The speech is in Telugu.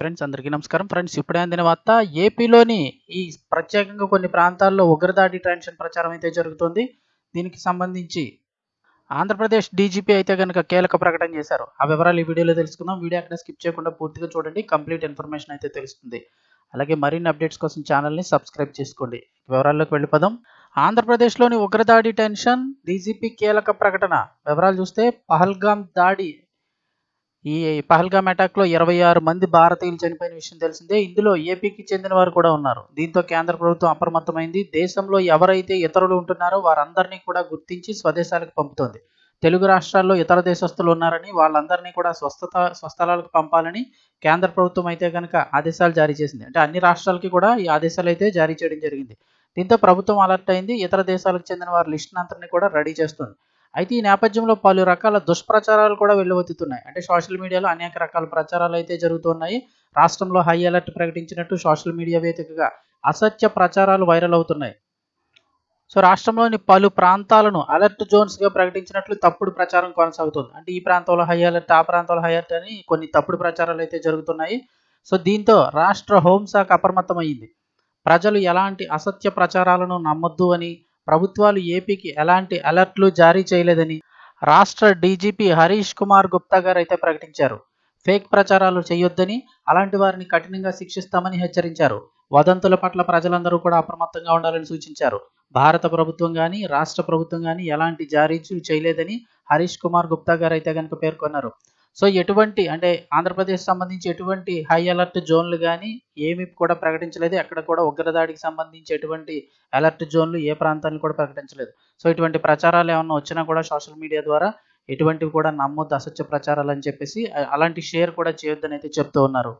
ఫ్రెండ్స్ అందరికీ నమస్కారం. ఫ్రెండ్స్ ఇప్పుడే అందిన వార్త ఏపీలోని ఈ ప్రత్యేకంగా కొన్ని ప్రాంతాల్లో ఉగ్రదాడి టెన్షన్ ప్రచారం అయితే జరుగుతుంది. దీనికి సంబంధించి ఆంధ్రప్రదేశ్ డీజీపీ అయితే కనుక కీలక ప్రకటన చేశారు. ఆ వివరాలు ఈ వీడియోలో తెలుసుకుందాం. వీడియో అక్కడ స్కిప్ చేయకుండా పూర్తిగా చూడండి. కంప్లీట్ ఇన్ఫర్మేషన్ అయితే తెలుస్తుంది. అలాగే మరిన్ని అప్డేట్స్ కోసం ఛానల్ని సబ్స్క్రైబ్ చేసుకోండి. వివరాల్లోకి వెళ్ళిపోదాం. ఆంధ్రప్రదేశ్లోని ఉగ్రదాడి టెన్షన్ డీజీపీ కీలక ప్రకటన. వివరాలు చూస్తే పహల్గామ్ దాడి ఈ పహల్గామ్ అటాక్లో ఇరవై ఆరు మంది భారతీయులు చనిపోయిన విషయం తెలిసిందే. ఇందులో ఏపీకి చెందిన వారు కూడా ఉన్నారు. దీంతో కేంద్ర ప్రభుత్వం అప్రమత్తమైంది. దేశంలో ఎవరైతే ఇతరులు ఉంటున్నారో వారందరినీ కూడా గుర్తించి స్వదేశాలకు పంపుతోంది. తెలుగు రాష్ట్రాల్లో ఇతర దేశస్తులు ఉన్నారని వాళ్ళందరినీ కూడా స్వస్థత స్వస్థలాలకు పంపాలని కేంద్ర ప్రభుత్వం అయితే కనుక ఆదేశాలు జారీ చేసింది. అంటే అన్ని రాష్ట్రాలకి కూడా ఈ ఆదేశాలు అయితే జారీ చేయడం జరిగింది. దీంతో ప్రభుత్వం అలర్ట్ అయింది. ఇతర దేశాలకు చెందిన వారి లిస్ట్ అంతని కూడా రెడీ చేస్తుంది. అయితే ఈ నేపథ్యంలో పలు రకాల దుష్ప్రచారాలు కూడా వెల్లువెత్తుతున్నాయి. అంటే సోషల్ మీడియాలో అనేక రకాల ప్రచారాలు అయితే జరుగుతున్నాయి రాష్ట్రంలో హై అలర్ట్ ప్రకటించినట్టు సోషల్ మీడియా వేదికగా అసత్య ప్రచారాలు వైరల్ అవుతున్నాయి. సో రాష్ట్రంలోని పలు ప్రాంతాలను అలర్ట్ జోన్స్గా ప్రకటించినట్లు తప్పుడు ప్రచారం కొనసాగుతుంది. అంటే ఈ ప్రాంతంలో హై అలర్ట్ ఆ ప్రాంతంలో హై అలర్ట్ అని కొన్ని తప్పుడు ప్రచారాలు అయితే జరుగుతున్నాయి. సో దీంతో రాష్ట్ర హోంశాఖ అప్రమత్తమైంది ప్రజలు ఎలాంటి అసత్య ప్రచారాలను నమ్మొద్దు అని ప్రభుత్వాలు ఏపీకి ఎలాంటి అలర్ట్లు జారీ చేయలేదని రాష్ట్ర డీజీపీ హరీష్ కుమార్ గుప్తా గారు అయితే ప్రకటించారు. ఫేక్ ప్రచారాలు చేయొద్దని అలాంటి వారిని కఠినంగా శిక్షిస్తామని హెచ్చరించారు. వదంతుల పట్ల ప్రజలందరూ కూడా అప్రమత్తంగా ఉండాలని సూచించారు. భారత ప్రభుత్వం కానీ రాష్ట్ర ప్రభుత్వం కానీ ఎలాంటి జారీ చేయలేదని హరీష్ కుమార్ గుప్తా గారు అయితే కనుక పేర్కొన్నారు. సో ఎటువంటి అంటే ఆంధ్రప్రదేశ్ సంబంధించి ఎటువంటి హై అలర్ట్ జోన్లు కానీ ఏమి కూడా ప్రకటించలేదు. ఎక్కడ కూడా ఉగ్రదాడికి సంబంధించి ఎటువంటి అలర్ట్ జోన్లు ఏ ప్రాంతాన్ని కూడా ప్రకటించలేదు. సో ఇటువంటి ప్రచారాలు ఏమన్నా వచ్చినా కూడా సోషల్ మీడియా ద్వారా ఎటువంటివి కూడా నమ్మొద్దు అసత్య ప్రచారాలు అని చెప్పేసి అలాంటి షేర్ కూడా చేయొద్దని అయితే చెప్తూ ఉన్నారు.